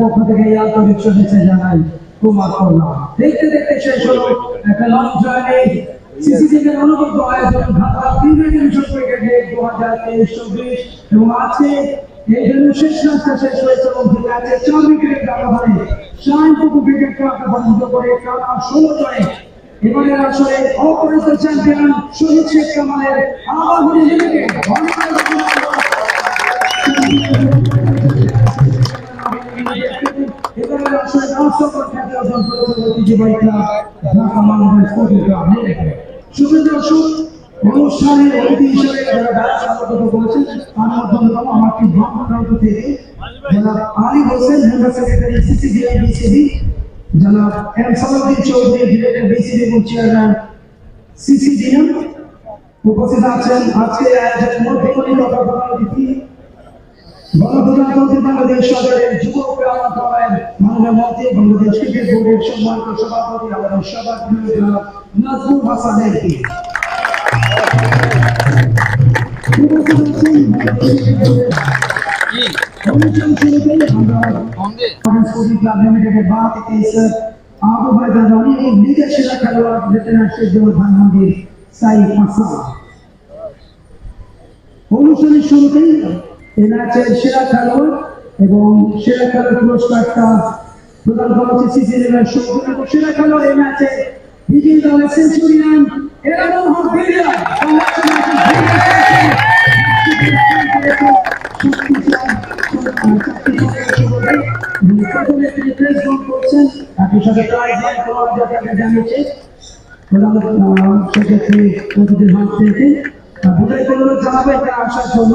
পক্ষ থেকে এই আন্তরিক শুভেচ্ছা জানাই। কুমার করলাম দেখতে দেখতে শেষ হলো, একটা লং জার্নি সিসিটিভির অনুগত আয়োজন, ঢাকা প্রিমিয়ার ডিভিশন ক্রিকেটে দু হাজার তেইশ, চব্বিশ, এবং আজকে এই জন্য শেষ শেষ হয়েছে এবং ম্যাচে চার পরাজিত করে টানা ষোলো জয়ে। এবারের অপরাজিত চ্যাম্পিয়ন শহীদ শেখ কামালের লিমিটেড অনুষ্ঠানের অতিথি হিসেবে যারা ডাক স্বাগত করেছেন তার মধ্যে অন্যতম আমার কি ব্রহ্মকান্ত থেকে জনাব আলী হোসেন উপস্থিত আছেন আজকে আয়োজনের মধ্যমণি তথা প্রধান অতিথি গণপ্রজাতন্ত্রী বাংলাদেশ সরকারের যুব ক্রীড়া মাননীয় মন্ত্রী বাংলাদেশ ক্রিকেট বোর্ডের সম্মানিত সভাপতি আমাদের সবার প্রিয় নাজমুল হাসান অনুষ্ঠান শুরুতেই আমরা স্পোর্টিং ক্লাব লিমিটেডের বা থেকে স্যার আহ্বান এবং লিগের সেরা খেলোয়াড় ভেটেরান্সের জন্য ধানমন্ডি সাইফ হাসান। অনুষ্ঠানের শুরুতেই ম্যাচের সেরা খেলোয়াড় এবং সেরা খেলোয়াড় পুরস্কারটা প্রদান করা হচ্ছে সিসি সম্পূর্ণ সেরা খেলোয়াড় এই ম্যাচে বিজয়ী দলের সেঞ্চুরিয়ান এরানো হক বিরিয়া প্রথমে তিনি প্রেস বন্ধ করছেন একই সাথে প্রাইজ দেওয়ার যাতে আমরা জানিয়েছি প্রধান সেক্ষেত্রে অতিথির হাত থেকে বোধহয় কোনো জানাবে এটা আসার জন্য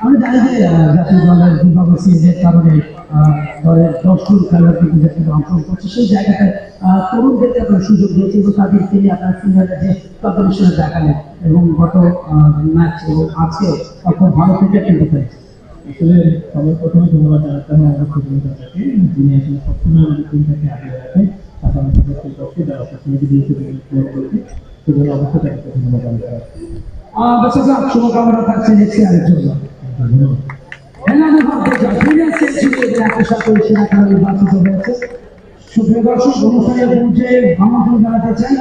আমি জানি যে জাতীয় দলের কারণে দলের দশজন খেলোয়াড় কিন্তু জাতীয় অংশগ্রহণ করছে। সেই জায়গাতে আহ, তরুণদেরকে আপনারা সুযোগ দিয়েছে এবং তাদেরকে আপনার সিনিয়ররা যে প্রদর্শনে দেখালেন এবং গত ম্যাচ এবং আজকে খুব ভালো ক্রিকেট কিন্তু খেলেছে আসলে প্রথমে ধন্যবাদ জানাতে হয় আমার যিনি আসলে সবসময় আমাদের টিমটাকে আগে রাখে পাশাপাশি সদস্যের যারা অপরচুনিটি দিয়েছে করেছে। সেজন্য অবশ্যই তাকে ধন্যবাদ জানাতে হয় যাক শুভকামনা থাকছে নেক্সট ইয়ারের অনুষ্ঠানের পূর্বে আমন্ত্রণ জানাতে চাই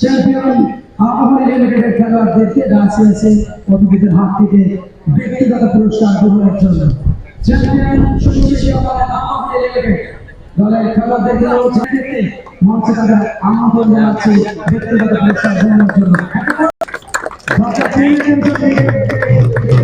চ্যাম্পিয়ন আবহাওয়া লিমিটেডের খেলোয়াড়দেরকে থেকে ব্যক্তিগত পুরস্কার জন্য চ্যাম্পিয়ন আবহাওয়া লিমিটেড দলের খেলোয়াড়দেরকে মঞ্চে তাদের আমন্ত্রণ জানাচ্ছি ব্যক্তিগত পুরস্কার গ্রহণের জন্য